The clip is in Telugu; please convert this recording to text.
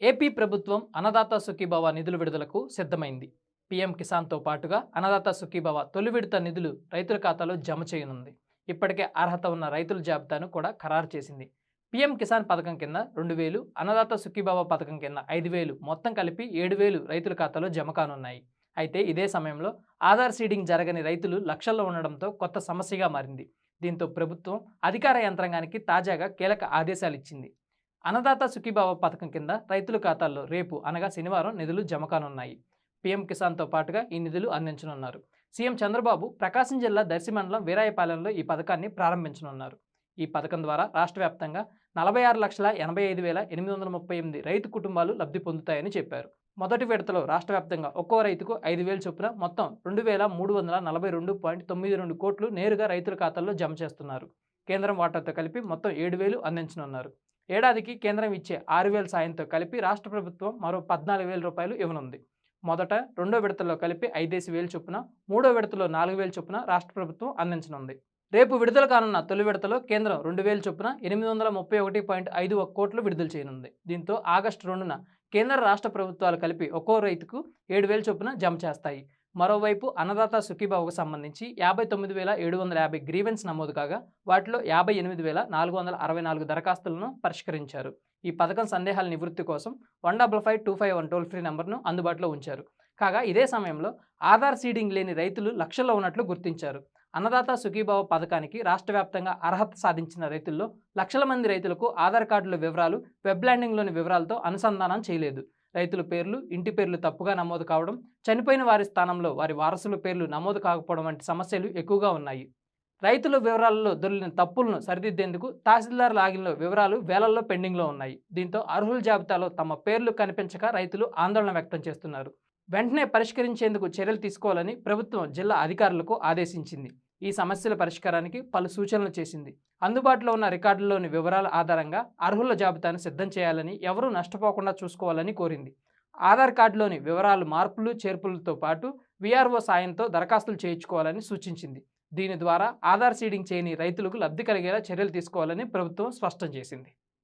ఏపీ ప్రభుత్వం అన్నదాత సుఖీభావ నిధుల విడుదలకు సిద్ధమైంది. పీఎం కిసాన్తో పాటుగా అన్నదాత సుఖీభావ తొలి విడత నిధులు రైతుల ఖాతాలో జమ చేయనుంది. ఇప్పటికే అర్హత ఉన్న రైతుల జాబితాను కూడా ఖరారు చేసింది. పీఎం కిసాన్ పథకం కింద రెండు వేలు అన్నదాత సుఖీభావ పథకం కింద ఐదు వేలు మొత్తం కలిపి ఏడు వేలు రైతుల ఖాతాలో జమ కానున్నాయి. అయితే ఇదే సమయంలో ఆధార్ సీడింగ్ జరగని రైతులు లక్షల్లో ఉండడంతో కొత్త సమస్యగా మారింది. దీంతో ప్రభుత్వం అధికార యంత్రాంగానికి తాజాగా కీలక ఆదేశాలు ఇచ్చింది. అన్నదాత సుఖీభావ పథకం కింద రైతుల ఖాతాల్లో రేపు అనగా శనివారం నిధులు జమ కానున్నాయి. పీఎం కిసాన్తో పాటుగా ఈ నిధులు అందించనున్నారు. సీఎం చంద్రబాబు ప్రకాశం జిల్లా దర్శి మండలం వీరాయపాలెంలో ఈ పథకాన్ని ప్రారంభించనున్నారు. ఈ పథకం ద్వారా రాష్ట్ర వ్యాప్తంగా నలభై ఆరు లక్షల ఎనభై ఐదు వేల ఎనిమిది వందల ముప్పై ఎనిమిది రైతు కుటుంబాలు లబ్ధి పొందుతాయని చెప్పారు. మొదటి విడతలో రాష్ట్ర వ్యాప్తంగా ఒక్కో రైతుకు ఐదు వేలు చొప్పున మొత్తం రెండు వేల మూడు వందల నలభై రెండు పాయింట్ తొమ్మిది రెండు కోట్లు నేరుగా రైతుల ఖాతాల్లో జమ చేస్తున్నారు. కేంద్రం వాటాతో కలిపి మొత్తం ఏడు వేలు అందించనున్నారు. ఏడాదికి కేంద్రం ఇచ్చే ఆరు వేల సాయంతో కలిపి రాష్ట్ర ప్రభుత్వం మరో పద్నాలుగు వేల రూపాయలు ఇవ్వనుంది. మొదట రెండో విడతలో కలిపి ఐదేసి వేలు చొప్పున మూడో విడతలో నాలుగు వేల చొప్పున రాష్ట్ర ప్రభుత్వం అందించనుంది. రేపు విడుదల కానున్న తొలి విడతలో కేంద్రం రెండు వేల చొప్పున ఎనిమిది వందల ముప్పై ఒకటి పాయింట్ ఐదు ఒక కోట్లు విడుదల చేయనుంది. దీంతో ఆగస్టు రెండున కేంద్ర రాష్ట్ర ప్రభుత్వాలు కలిపి ఒక్కో రైతుకు ఏడు వేల చొప్పున జమ చేస్తాయి. మరోవైపు అన్నదాత సుఖీబాబుకు సంబంధించి యాభై తొమ్మిది వేల ఏడు వందల యాభై గ్రీవెన్స్ నమోదు కాగా వాటిలో యాభై ఎనిమిది వేల నాలుగు వందల అరవై నాలుగు దరఖాస్తులను పరిష్కరించారు. ఈ పథకం సందేహాల నివృత్తి కోసం one double five two five one toll free నెంబర్ను అందుబాటులో ఉంచారు. కాగా ఇదే సమయంలో ఆధార్ సీడింగ్ లేని రైతులు లక్షల్లో ఉన్నట్లు గుర్తించారు. అన్నదాత సుఖీభావ పథకానికి రాష్ట్ర వ్యాప్తంగా అర్హత సాధించిన రైతుల్లో లక్షల మంది రైతులకు ఆధార్ కార్డుల వివరాలు వెబ్ ల్యాండింగ్లోని వివరాలతో అనుసంధానం చేయలేదు. రైతుల పేర్లు ఇంటి పేర్లు తప్పుగా నమోదు కావడం చనిపోయిన వారి స్థానంలో వారి వారసుల పేర్లు నమోదు కాకపోవడం వంటి సమస్యలు ఎక్కువగా ఉన్నాయి. రైతుల వివరాలలో దొరికిన తప్పులను సరిదిద్దేందుకు తహసీల్దార్ లాగిన్లో వివరాలు వేలల్లో పెండింగ్లో ఉన్నాయి. దీంతో అర్హుల జాబితాలో తమ పేర్లు కనిపించక రైతులు ఆందోళన వ్యక్తం చేస్తున్నారు. వెంటనే పరిష్కరించేందుకు చర్యలు తీసుకోవాలని ప్రభుత్వం జిల్లా అధికారులకు ఆదేశించింది. ఈ సమస్యల పరిష్కారానికి పలు సూచనలు చేసింది. అందుబాటులో ఉన్న రికార్డుల్లోని వివరాల ఆధారంగా అర్హుల జాబితాను సిద్ధం చేయాలని ఎవరూ నష్టపోకుండా చూసుకోవాలని కోరింది. ఆధార్ కార్డులోని వివరాలు మార్పులు చేర్పులతో పాటు విఆర్ఓ సాయంతో దరఖాస్తులు చేయించుకోవాలని సూచించింది. దీని ద్వారా ఆధార్ సీడింగ్ చేయని రైతులకు లబ్ధి కలిగేలా చర్యలు తీసుకోవాలని ప్రభుత్వం స్పష్టం చేసింది.